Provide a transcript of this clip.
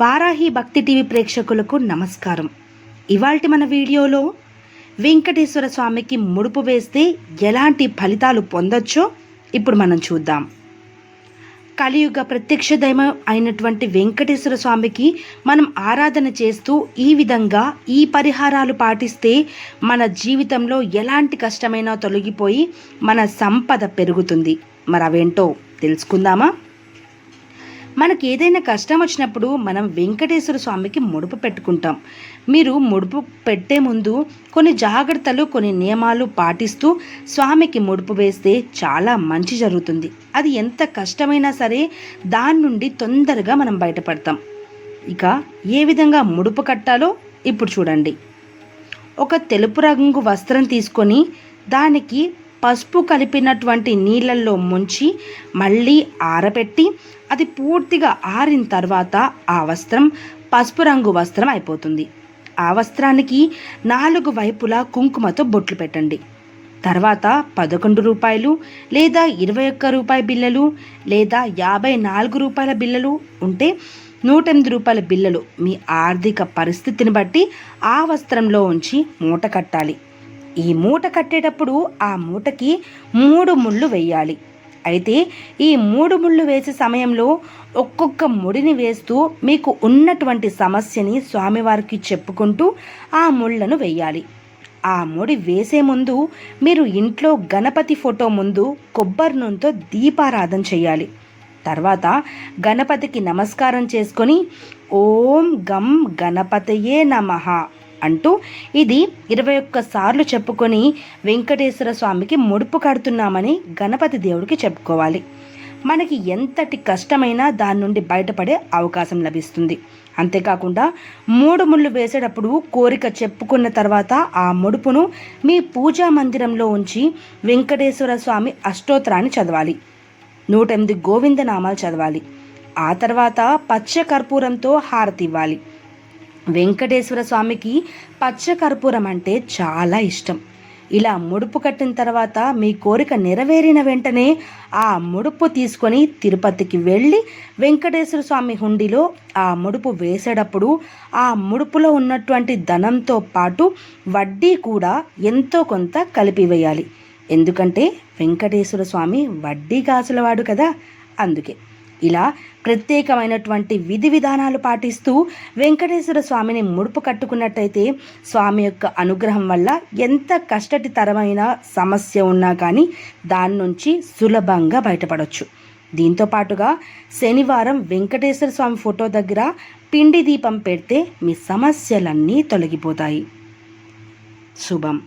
వారాహి భక్తి టీవీ ప్రేక్షకులకు నమస్కారం. ఇవాల్టి మన వీడియోలో వెంకటేశ్వర స్వామికి ముడుపు వేస్తే ఎలాంటి ఫలితాలు పొందొచ్చో ఇప్పుడు మనం చూద్దాం. కలియుగ ప్రత్యక్ష దైవం అయినటువంటి వెంకటేశ్వర స్వామికి మనం ఆరాధన చేస్తూ ఈ విధంగా ఈ పరిహారాలు పాటిస్తే మన జీవితంలో ఎలాంటి కష్టమైనా తొలగిపోయి మన సంపద పెరుగుతుంది. మరి అవేంటో తెలుసుకుందామా? మనకి ఏదైనా కష్టం వచ్చినప్పుడు మనం వెంకటేశ్వర స్వామికి ముడుపు పెట్టుకుంటాం. మీరు ముడుపు పెట్టే ముందు కొన్ని జాగ్రత్తలు కొన్ని నియమాలు పాటిస్తూ స్వామికి ముడుపు వేస్తే చాలా మంచి జరుగుతుంది. అది ఎంత కష్టమైనా సరే దాని నుండి తొందరగా మనం బయటపడతాం. ఇక ఏ విధంగా ముడుపు కట్టాలో ఇప్పుడు చూడండి. ఒక తెలుపు రంగు వస్త్రం తీసుకొని దానికి పసుపు కలిపినటువంటి నీళ్ళల్లో ముంచి మళ్ళీ ఆరబెట్టి అది పూర్తిగా ఆరిన తర్వాత ఆ వస్త్రం పసుపు రంగు వస్త్రం అయిపోతుంది. ఆ వస్త్రానికి నాలుగు వైపులా కుంకుమతో బొట్లు పెట్టండి. తర్వాత పదకొండు రూపాయలు లేదా ఇరవై ఒక్క రూపాయి బిల్లలు లేదా యాభై నాలుగు రూపాయల బిల్లలు ఉంటే నూట ఎనిమిది రూపాయల బిల్లలు మీ ఆర్థిక పరిస్థితిని బట్టి ఆ వస్త్రంలో ఉంచి మూట కట్టాలి. ఈ మూట కట్టేటప్పుడు ఆ మూటకి మూడు ముళ్ళు వేయాలి. అయితే ఈ మూడు ముళ్ళు వేసే సమయంలో ఒక్కొక్క ముడిని వేస్తూ మీకు ఉన్నటువంటి సమస్యని స్వామివారికి చెప్పుకుంటూ ఆ ముళ్ళను వేయాలి. ఆ ముడి వేసే ముందు మీరు ఇంట్లో గణపతి ఫోటో ముందు కొబ్బరి నూనెతో దీపారాధన చేయాలి. తర్వాత గణపతికి నమస్కారం చేసుకొని ఓం గం గణపతయే నమః. అంటూ ఇది ఇరవై ఒక్క సార్లు చెప్పుకొని వెంకటేశ్వర స్వామికి ముడుపు కడుతున్నామని గణపతి దేవుడికి చెప్పుకోవాలి. మనకి ఎంతటి కష్టమైనా దాని నుండి బయటపడే అవకాశం లభిస్తుంది. అంతేకాకుండా మూడు ముళ్ళు వేసేటప్పుడు కోరిక చెప్పుకున్న తర్వాత ఆ ముడుపును మీ పూజా మందిరంలో ఉంచి వెంకటేశ్వర స్వామి అష్టోత్తరాన్ని చదవాలి. నూట ఎనిమిది గోవింద నామాలు చదవాలి. ఆ తర్వాత పచ్చ కర్పూరంతో హారతి ఇవ్వాలి. వెంకటేశ్వర స్వామికి పచ్చ కర్పూరం అంటే చాలా ఇష్టం. ఇలా ముడుపు కట్టిన తర్వాత మీ కోరిక నెరవేరిన వెంటనే ఆ ముడుపు తీసుకొని తిరుపతికి వెళ్ళి వెంకటేశ్వర స్వామి హుండీలో ఆ ముడుపు వేసేటప్పుడు ఆ ముడుపులో ఉన్నటువంటి ధనంతో పాటు వడ్డీ కూడా ఎంతో కొంత కలిపి వేయాలి. ఎందుకంటే వెంకటేశ్వర స్వామి వడ్డీ కాసులవాడు కదా అందుకే. ఇలా ప్రత్యేకమైనటువంటి విధి విధానాలు పాటిస్తూ వెంకటేశ్వర స్వామిని ముడుపు కట్టుకున్నట్టయితే స్వామి యొక్క అనుగ్రహం వల్ల ఎంత కష్టటితరమైన సమస్య ఉన్నా కానీ దాని నుంచి సులభంగా బయటపడవచ్చు దీంతో పాటుగా శనివారం వెంకటేశ్వర స్వామి ఫోటో దగ్గర పిండి దీపం పెడితే మీ సమస్యలన్నీ తొలగిపోతాయి. శుభం.